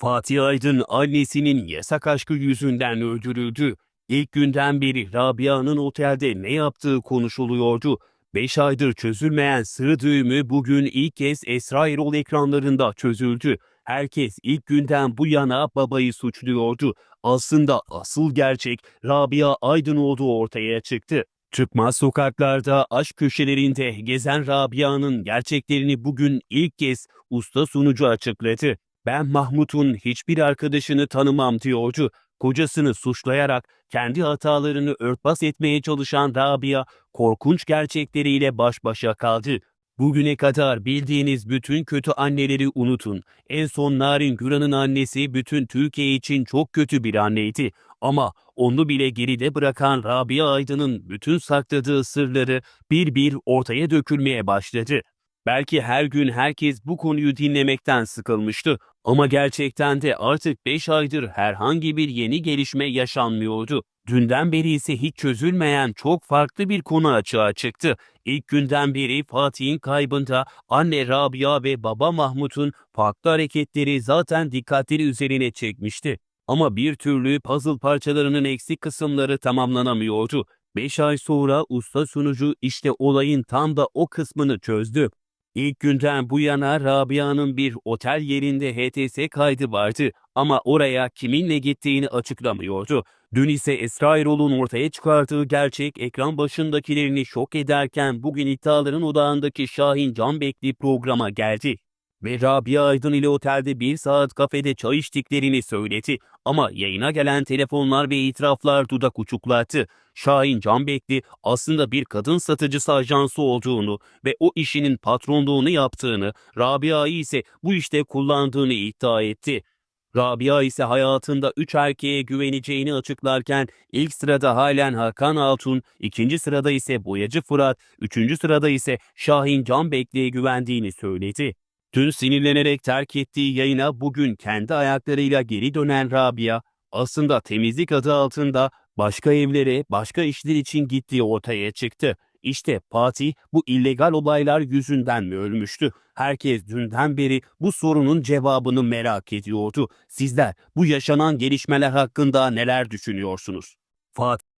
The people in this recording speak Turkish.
Fatih Aydın annesinin yasak aşkı yüzünden öldürüldü. İlk günden beri Rabia'nın otelde ne yaptığı konuşuluyordu. 5 aydır çözülmeyen sır düğümü bugün ilk kez Esra Erol ekranlarında çözüldü. Herkes ilk günden bu yana babayı suçluyordu. Aslında asıl gerçek Rabia Aydın olduğu ortaya çıktı. Çıkmaz sokaklarda, aşk köşelerinde gezen Rabia'nın gerçeklerini bugün ilk kez usta sunucu açıkladı. Ben Mahmut'un hiçbir arkadaşını tanımam diyordu. Kocasını suçlayarak kendi hatalarını örtbas etmeye çalışan Rabia korkunç gerçekleriyle baş başa kaldı. Bugüne kadar bildiğiniz bütün kötü anneleri unutun. En son Narin Güran'ın annesi bütün Türkiye için çok kötü bir anneydi. Ama onu bile geride bırakan Rabia Aydın'ın bütün sakladığı sırları bir bir ortaya dökülmeye başladı. Belki her gün herkes bu konuyu dinlemekten sıkılmıştı ama gerçekten de artık 5 aydır herhangi bir yeni gelişme yaşanmıyordu. Dünden beri ise hiç çözülmeyen çok farklı bir konu açığa çıktı. İlk günden beri Fatih'in kaybında anne Rabia ve baba Mahmut'un farklı hareketleri zaten dikkatleri üzerine çekmişti. Ama bir türlü puzzle parçalarının eksik kısımları tamamlanamıyordu. 5 ay sonra usta sunucu işte olayın tam da o kısmını çözdü. İlk günden bu yana Rabia'nın bir otel yerinde HTS kaydı vardı ama oraya kiminle gittiğini açıklamıyordu. Dün ise Esra Erol'un ortaya çıkardığı gerçek ekran başındakilerini şok ederken bugün iddiaların odağındaki Şahin Canbekli programa geldi. Ve Rabia Aydın ile otelde bir saat kafede çay içtiklerini söyledi. Ama yayına gelen telefonlar ve itiraflar dudak uçuklattı. Şahin Canbekli aslında bir kadın satıcısı ajansı olduğunu ve o işinin patronluğunu yaptığını, Rabia'yı ise bu işte kullandığını iddia etti. Rabia ise hayatında üç erkeğe güveneceğini açıklarken ilk sırada halen Hakan Altun, ikinci sırada ise Boyacı Fırat, üçüncü sırada ise Şahin Canbekli'ye güvendiğini söyledi. Dün sinirlenerek terk ettiği yayına bugün kendi ayaklarıyla geri dönen Rabia, aslında temizlik adı altında başka evlere, başka işler için gittiği ortaya çıktı. İşte Fatih bu illegal olaylar yüzünden mi ölmüştü? Herkes dünden beri bu sorunun cevabını merak ediyordu. Sizler bu yaşanan gelişmeler hakkında neler düşünüyorsunuz? Fatih